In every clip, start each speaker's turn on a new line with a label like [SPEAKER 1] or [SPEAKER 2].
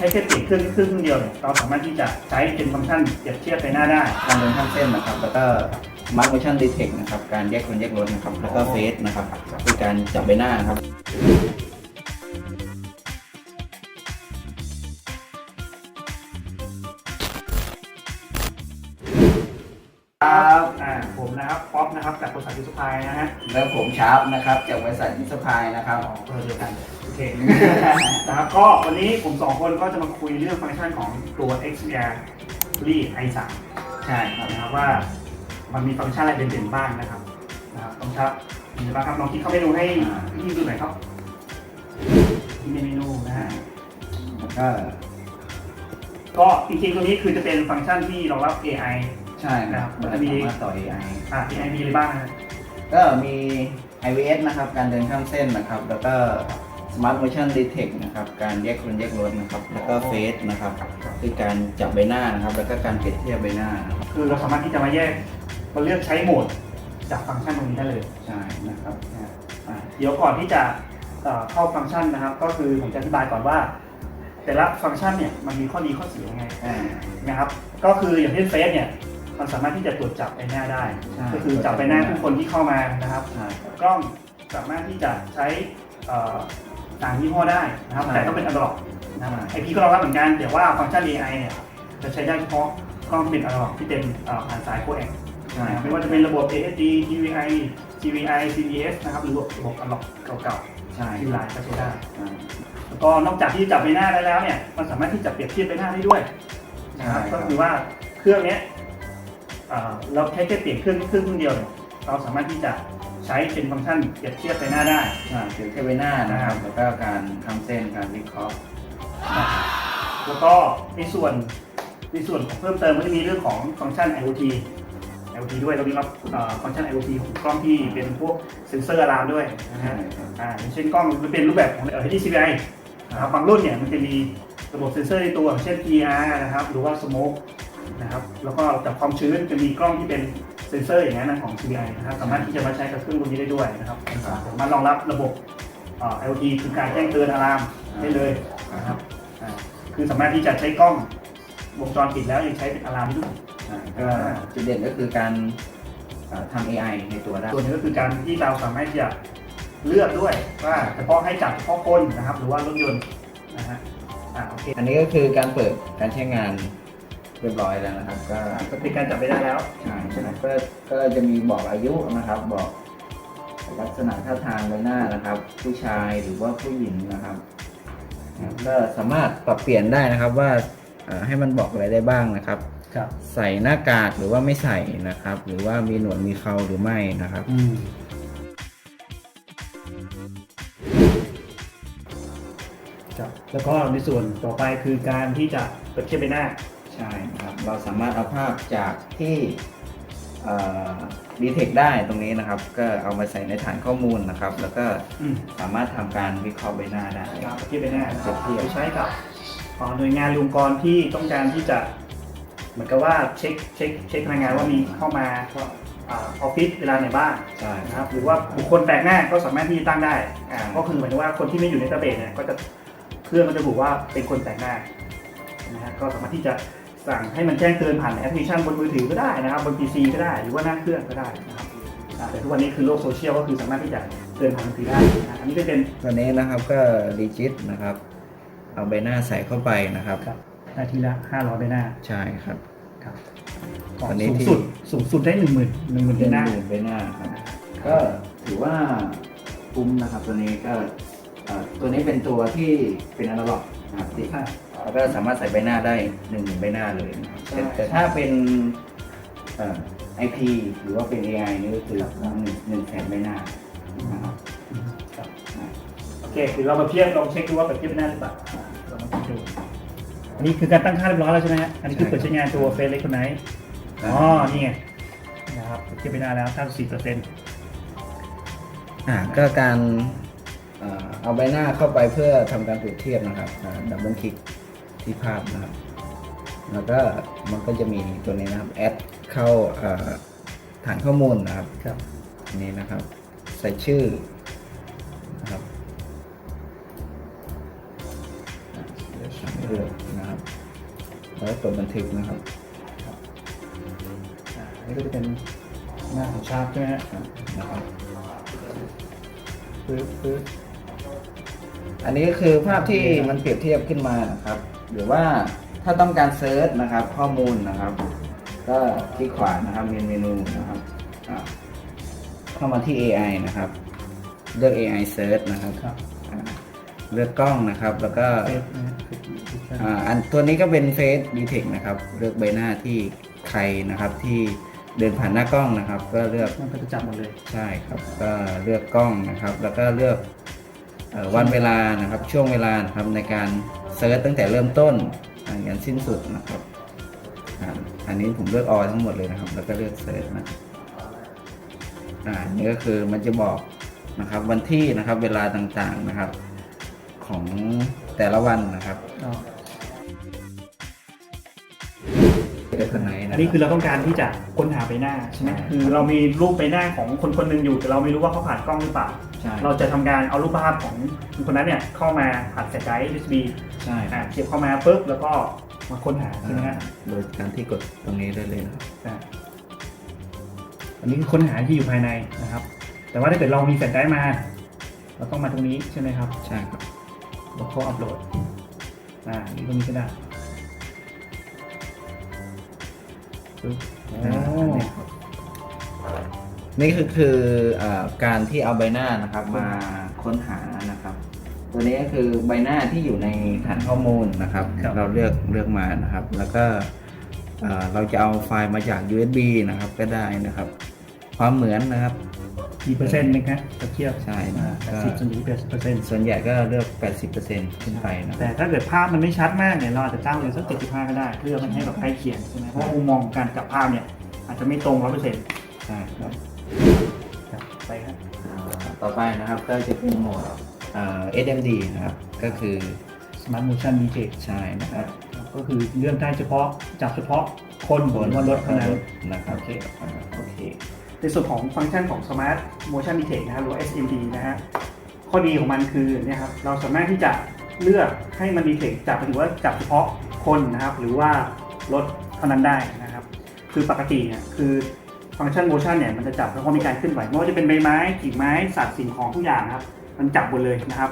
[SPEAKER 1] ใช้แค่ติดเครื่องเครื่องเดียวเนี่ยเราสามารถที่จะใช้เป็นฟังก์ชันเปรียบเทียบไปหน้าได้
[SPEAKER 2] การเดินข้ามเส้นนะครับ แล้วก็มาร์กเวชั่นดีเทคนะครับ การแยกคนแยกรถนะครับ แล้วก็เฟสนะครับคือการจับใบหน้านะครับ
[SPEAKER 1] ผมนะครับป๊อปนะครับจากบริษัทยูสุพายนะฮะ
[SPEAKER 2] แล้วผมชาร์ปนะครับจากบริษัทมิสพายนะครับ
[SPEAKER 1] อ๋อเบอร์เดียวกันโอเค นะครับก็วันนี้ผมสองคนก็จะมาคุยเรื่องฟังก์ชันของตัว XDR r e i3
[SPEAKER 2] ใช่ครับ
[SPEAKER 1] นะครับว่ามันมีฟังก์ชันอะไรเด่นๆบ้างนะครับนะครับต้องครับมีอะไรบ้างครับลองคิดเข้าเมนูให้พี่ดูหน่อยครับที่เมนูนะฮะ
[SPEAKER 2] แล้วก็
[SPEAKER 1] ก็จริงๆตัวนี้คือจะเป็นฟังก์ชันที่รองรับ AI
[SPEAKER 2] ใช่นะครับ
[SPEAKER 1] มั
[SPEAKER 2] มันน
[SPEAKER 1] จะ
[SPEAKER 2] จะ
[SPEAKER 1] มี
[SPEAKER 2] สามารถต่อ AI
[SPEAKER 1] อ่า AI มีอะไรบ้างนะ
[SPEAKER 2] ก็มี IVS นะครับ การเดินข้ามเส้นนะครับ แล้วก็ Smart Motion Detect นะครับ การแยกคนแยกรถนะครับ แล้วก็ Face นะครับ คือการจับใบหน้านะครับ แล้วก็การเปรียบเทียบใบหน้านะครับ
[SPEAKER 1] คือเราสามารถที่จะมาแยกเราเลือกใช้โหมดจากฟังก์ชันตรงนี้ได้เลย
[SPEAKER 2] ใช่นะครับ
[SPEAKER 1] นะฮะอ่าเดี๋ยวก่อนที่จะเอ่อเข้าฟังก์ชันนะครับ ก็คือผมจะอธิบายก่อนว่า แต่ละฟังก์ชันเนี่ยมันมีข้อดีข้อเสียยังไง
[SPEAKER 2] อ่า
[SPEAKER 1] นะครับ ก็คืออย่างเช่นเฟซเนี่ย มันสามารถที่จะตรวจจับใบหน้าได้
[SPEAKER 2] ใช่
[SPEAKER 1] ก็คือจับใบหน้าทุกคนที่เข้ามานะครับ
[SPEAKER 2] ใช่ครับ
[SPEAKER 1] กล้องสามารถที่จะใช้เอ่อต่างยี่ห้อได้นะครับ
[SPEAKER 2] ใช่
[SPEAKER 1] แต่ต้องเป็นอันดรอกนะครับ
[SPEAKER 2] ใช่
[SPEAKER 1] ไอพีก็รองรับเหมือนกันแต่ว่าฟังก์ชัน AI เนี่ยจะใช้ได้เฉพาะกล้องที่เป็นอันดรอกที่เป็นเอ่อผ่านสายโคแอ
[SPEAKER 2] ใช่
[SPEAKER 1] นะครับไม่ว่าจะเป็นระบบ ASD TVI GVI CVS นะครับหรือระบบอันดรอกเก่า
[SPEAKER 2] ใช่
[SPEAKER 1] ๆที่ไลน์ก็ใช้ได้
[SPEAKER 2] ใช่
[SPEAKER 1] แล้วก็นอกจากที่จับใบหน้าได้แล้วเนี่ยมันสามารถที่จะเปรียบเทียบใบหน้าได้ด้วยนะครับก็คือว่าเครื่องเนี้ย เราแค่แค่เปลี่ยนเครื่องเครื่องเดียวเนี่ยเราสามารถที่จะใช้เป็นฟังก์ชันเปรียบเทียบใบหน้าได้
[SPEAKER 2] ใช่เปรียบเทียบใบหน้านะครับแล้วก็การข้ามเส้นการวิเคราะห์
[SPEAKER 1] แล้วก็ในส่วนในส่วนของเพิ่มเติมก็จะมีเรื่องของฟังก์ชัน IoT IoT ด้วยเรามีรับเอ่อฟังก์ชัน IoT ของกล้องที่เป็นพวกเซ็นเซอร์อะลามด้วยนะฮะอ่าอย่างเช่นกล้องมันเป็นรูปแบบของ HDCI นะครับบางรุ่นเนี่ยมันจะมีระบบเซ็นเซอร์ในตัวเช่น PR นะครับหรือว่า Smoke นะครับ แล้วก็จับความชื้นจะมีกล้องที่เป็นเซ็นเซอร์อย่างนั้นนะของ CBI นะครับ สามารถที่จะมาใช้กับเครื่องพวกนี้ได้ด้วยนะครับสามารถรองรับระบบเอ่อ IoT คือการแจ้งเตือนอะลามได้เลยนะครับอ่าคือสามารถที่จะใช้กล้องวงจรปิดแล้วยังใช้เป็นอะลามได้ด้วย
[SPEAKER 2] ใช่ก็จุดเด่นก็คือการเอ่อทำ AI ในตัวได้
[SPEAKER 1] ส่วนหนึงก็คือการที่เราสามารถที่จะเลือกด้วยว่าเฉพาะให้จับเฉพาะคนนะครับ หรือว่ารถยนต์นะฮะอ่าโอเค
[SPEAKER 2] อันนี้ก็คือการเปิดการใช้งาน เรียบร้อยแล้วนะครับ ก็
[SPEAKER 1] ก็เป็นการจับไปได้แล้ว
[SPEAKER 2] ใช่ใช่ก็ก็จะมีบอกอายุนะครับบอกลักษณะท่าทางใบหน้านะครับ ผู้ชายหรือว่าผู้หญิงนะครับนะครับก็สามารถปรับเปลี่ยนได้นะครับว่าเอ่อให้มันบอกอะไรได้บ้างนะครับ
[SPEAKER 1] ครับ
[SPEAKER 2] ใส่หน้ากากหรือว่าไม่ใส่นะครับ หรือว่ามีหนวดมีเคราหรือไม่นะครับ
[SPEAKER 1] อืมครับแล้วก็ในส่วนต่อไปคือการที่จะเปรียบเทียบใบหน้า
[SPEAKER 2] ใช่ครับ เราสามารถเอาภาพจากที่ดีเทคได้ตรงนี้นะครับ ก็เอามาใส่ในฐานข้อมูลนะครับ แล้วก็
[SPEAKER 1] อืม
[SPEAKER 2] สามารถทำการวิเคราะห์ใบหน้าได้
[SPEAKER 1] ครับเปรียบเทียบใบหน้านะครับ
[SPEAKER 2] เปรียบเทียบ
[SPEAKER 1] ไปใช้กับเอ่อหน่วยงานหรือองค์กรที่ต้องการที่จะ เหมือนกับว่าเช็คเช็คเช็คพนักงานว่ามีเข้ามาก็อ่าออฟฟิศเวลาไหนบ้าง
[SPEAKER 2] ใช่
[SPEAKER 1] นะครับหรือว่าบุคคลแปลกหน้าก็สามารถที่จะตั้งได้อ่าก็คือหมายถึงว่าคนที่ไม่อยู่ในดัตเตอร์เบสเนี่ยก็จะเครื่องก็จะบอกว่าเป็นคนแปลกหน้านะฮะก็สามารถที่จะ สั่งให้มันแจ้งเตือนผ่านแอปพลิเคชันบนมือถือก็ได้นะครับบน PC ก็ได้หรือว่าหน้าเครื่องก็ได้นะครับอ่าแต่ทุกวันนี้คือโลกโซเชียลก็คือสามารถที่จะเตือนผ่านมือถือได้นะอันนี้ก็เป็น
[SPEAKER 2] ตัวนี้นะครับก็ดิจิตนะครับ เอาใบหน้าใส่เข้าไปนะครับ
[SPEAKER 1] ครับนาทีละ500ใบหน้า
[SPEAKER 2] ใช่ครับ
[SPEAKER 1] ครับ
[SPEAKER 2] ตอนนี้
[SPEAKER 1] สูง
[SPEAKER 2] ที่
[SPEAKER 1] สุดสูงสุดได้1 0 0 0 0 1 0 0 0 0ใบหน้า
[SPEAKER 2] ใบหน้าครับ ก็ถือว่าคุ้มนะครับตัวนี้ก็เอ่อตัวนี้เป็นตัวที่เป็นอนาล็อกนะครับที่
[SPEAKER 1] อ่า
[SPEAKER 2] แล้วก็สามารถใส่ใบหน้าได้หนึ่งใบหน้าเลยนะครับ
[SPEAKER 1] ใช่
[SPEAKER 2] แต่แต่ถ้าเป็นไอพีหรือว่าเป็น AI นี่ก็คือหนึ่งหนึ่งแสนใบหน้านะครับ
[SPEAKER 1] ครับโอเคคือเรามาเทียบลองเช็คดูว่าเปรียบเทียบได้หรือเปล่าเรามาดูอันนี้คือการตั้งค่าเรียบร้อยแล้วใช่ไหมฮะอันนี้คือเปิดใช้งานตัวเฟซเล็กคนไหนอ๋อนี่ไงนะครับเปรียบเทียบไปได้แล้ว94เปอร์เซ็นต์
[SPEAKER 2] อ่าก็การเอ่อเอาใบหน้าเข้าไปเพื่อทำการเปรียบเทียบนะครับดับเบิลคลิก ที่ภาพนะครับ แล้วก็มันก็จะมีตัวนี้นะครับ แอดเข้าเอ่อฐานข้อมูลนะครับ
[SPEAKER 1] ครับ
[SPEAKER 2] อันนี้นะครับ ใส่ชื่อนะครับลือกนะครับ แล้วก็กดบันทึกนะครับ
[SPEAKER 1] อ่าอันนี้ก็จะเป็นหน้าของชาร์ปใช่ไหมฮะ
[SPEAKER 2] นะครับ
[SPEAKER 1] ปึ๊บปึ๊บ
[SPEAKER 2] อันนี้ก็คือภาพที่มันเปรียบเทียบขึ้นมานะครับ หรือว่าถ้าต้องการเซิร์ชนะครับ ข้อมูลนะครับ ก็คลิกขวานะครับเมนเมนูนะครับอ่าเข้ามาที่ AI นะครับ เลือก AI Search นะครับ
[SPEAKER 1] ครับ
[SPEAKER 2] อ่าเลือกกล้องนะครับ แล้วก็
[SPEAKER 1] เฟซนะฮะ
[SPEAKER 2] อ่าอันตัวนี้ก็เป็น Face Detect นะครับ เลือกใบหน้าที่ใครนะครับที่เดินผ่านหน้ากล้องนะครับ ก็เลือก
[SPEAKER 1] มันก็จะจับหมดเลย
[SPEAKER 2] ใช่ครับ ก็เลือกกล้องนะครับ แล้วก็เลือกเอ่อวันเวลานะครับช่วงเวลานะครับในการ เซิร์ชตั้งแต่เริ่มต้นอ่ายันสิ้นสุดนะครับอันนี้ผมเลือกออทั้งหมดเลยนะครับ แล้วก็เลือกเซิร์ชนะอ่านี่ก็คือมันจะบอกนะครับวันที่นะครับเวลาต่างๆนะครับ ของแต่ละวันนะครับ คนไหนนะ
[SPEAKER 1] อันนี้คือเราต้องการที่จะค้นหาใบหน้าใช่ไหมคือเรามีรูปใบหน้าของคนคนหนึ่งอยู่แต่เราไม่รู้ว่าเขาผ่านกล้องหรือเปล่า
[SPEAKER 2] ใช่
[SPEAKER 1] เราจะทำการเอารูปภาพของคนคนนั้นเนี่ยเข้ามาผ่านสายไดร์ USB
[SPEAKER 2] ใช่
[SPEAKER 1] อ่าเก็บเข้ามาปุ๊บแล้วก็มาค้นหาใช่ไหมฮะ
[SPEAKER 2] โดยการที่กดตรงนี้ได้เลยนะครับ
[SPEAKER 1] อ่าอันนี้คือค้นหาที่อยู่ภายในนะครับ แต่ว่าถ้าเกิดเรามีแฟลชไดรฟ์มา เราต้องมาตรงนี้ใช่ไหมครับ
[SPEAKER 2] ใช่ครับ
[SPEAKER 1] แล้วก็อัปโหลด อ่า นี่ตรงนี้ก็ได้
[SPEAKER 2] นนี้ครับนี่คือคืออาการที่เอาใบหน้านะครับมาค้นหานะครับ ตัวนี้ก็คือใบหน้าที่อยู่ในฐานข้อมูลนะครับ เราเลือกเลือกมานะครับ แล้วก็อ่าเราจะเอาไฟล์มาจาก USB นะครับก็ได้นะครับ ความเหมือนนะครับ
[SPEAKER 1] กี่เปอร์เซ็นต์นะครับจะเทียบ
[SPEAKER 2] ใช่
[SPEAKER 1] อ่า
[SPEAKER 2] นะ
[SPEAKER 1] แปด
[SPEAKER 2] ก็
[SPEAKER 1] สิบจนถึงแปดสิบเปอร์เซ็นต์
[SPEAKER 2] ส่วนใหญ่ก็เลือก 80%ขึ้นไปนะค
[SPEAKER 1] แต่
[SPEAKER 2] รับ
[SPEAKER 1] ถ้าเกิดภาพมันไม่ชัดมากเนี่ยเราอาจจะตั้งเลยสักเจ็ดสิบห้าก็ได้ เพื่อมันให้แบบใกล้เคียงใช่ไหมเพราะว่ามุมมองของการจับภาพเนี่ยอาจจะไม่ตรงร้อยเปอร์เซ็นต์
[SPEAKER 2] ใช่ครับ
[SPEAKER 1] ไปครับ
[SPEAKER 2] ต่อไปนะครับก็จะเป็นโหมดอ่า SMD นะครับ ก็คือ
[SPEAKER 1] Smart Motion Detect
[SPEAKER 2] ใช่นะครับ
[SPEAKER 1] ก็คือเลื่อนได้เฉพาะจับเฉพาะคนหรือว่ารถเท่านั้น
[SPEAKER 2] นะครับ
[SPEAKER 1] โอเค
[SPEAKER 2] อ่าโอเค
[SPEAKER 1] ในส่วนของฟังก์ชันของ Smart Motion Detect นะครับหรือ SMD นะฮะข้อดีของมันคือเนี่ยครับเราสามารถที่จะเลือกให้มัน detect จับหรือว่าจับเฉพาะคนนะครับ หรือว่ารถเท่านั้นได้นะครับ คือปกติเนี่ยคือฟังก์ชัน motion เนี่ยมันจะจับแล้วก็มีการเคลื่อนไหวไม่ว่าจะเป็นใบไม้กิ่งไม้สัตว์สิ่งของทุกอย่างนะครับ มันจับหมดเลยนะครับ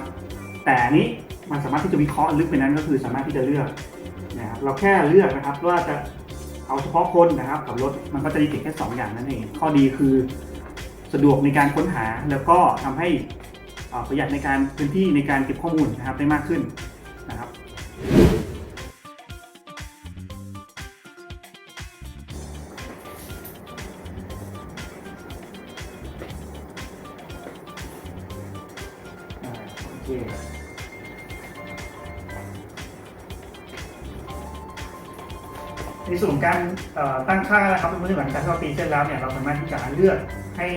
[SPEAKER 1] แต่อันนี้มันสามารถที่จะวิเคราะห์ลึกไปนั้นก็คือสามารถที่จะเลือกนะครับเราแค่เลือกนะครับว่าจะ เอาเฉพาะคนนะครับกับรถมันก็จะดีติดแค่สองอย่างนั่นเอง ข้อดีคือสะดวกในการค้นหาแล้วก็ทำให้ประหยัดในการพื้นที่ในการเก็บข้อมูลนะครับได้มากขึ้นนะครับโอเค ในส่วนของการตั้งค่านะครับเมื่อหลังจากที่เราตีเส้นแล้วเนี่ยเราสามารถที่จะเลือกให้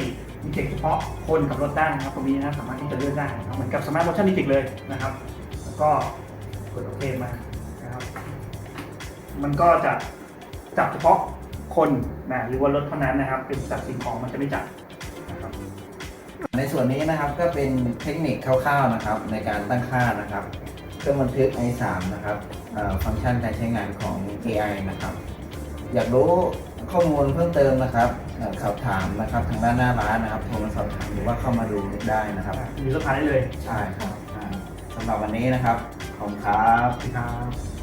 [SPEAKER 1] มีเทคเฉพาะคนกับรถได้นะครับตรงนี้นะสามารถที่จะเลือกได้นะครับเหมือนกับสมาร์ทโมชั่นดิจิกเลยนะครับ แล้วก็กดโอเคมานะครับมันก็จะจับเฉพาะคนนะหรือว่ารถเท่านั้นนะครับ เป็นจับสิ่งของมันจะไม่จับนะครับ
[SPEAKER 2] ในส่วนนี้นะครับก็เป็นเทคนิคคร่าวๆนะครับ ในการตั้งค่านะครับเครื่องบันทึก i3 นะครับ ฟังก์ชันการใช้งานของ AI นะครับ อยากรู้ข้อมูลเพิ่มเติมนะครับเอ่อสอบถามนะครับทางด้านหน้าร้านนะครับโทรมาสอบถามหรือว่าเข้ามาดูได้นะครับ
[SPEAKER 1] มีสะพานได้เลย
[SPEAKER 2] ใช่ครับอ่าสำหรับวันนี้นะครับ ขอบคุณครับ
[SPEAKER 1] ครับ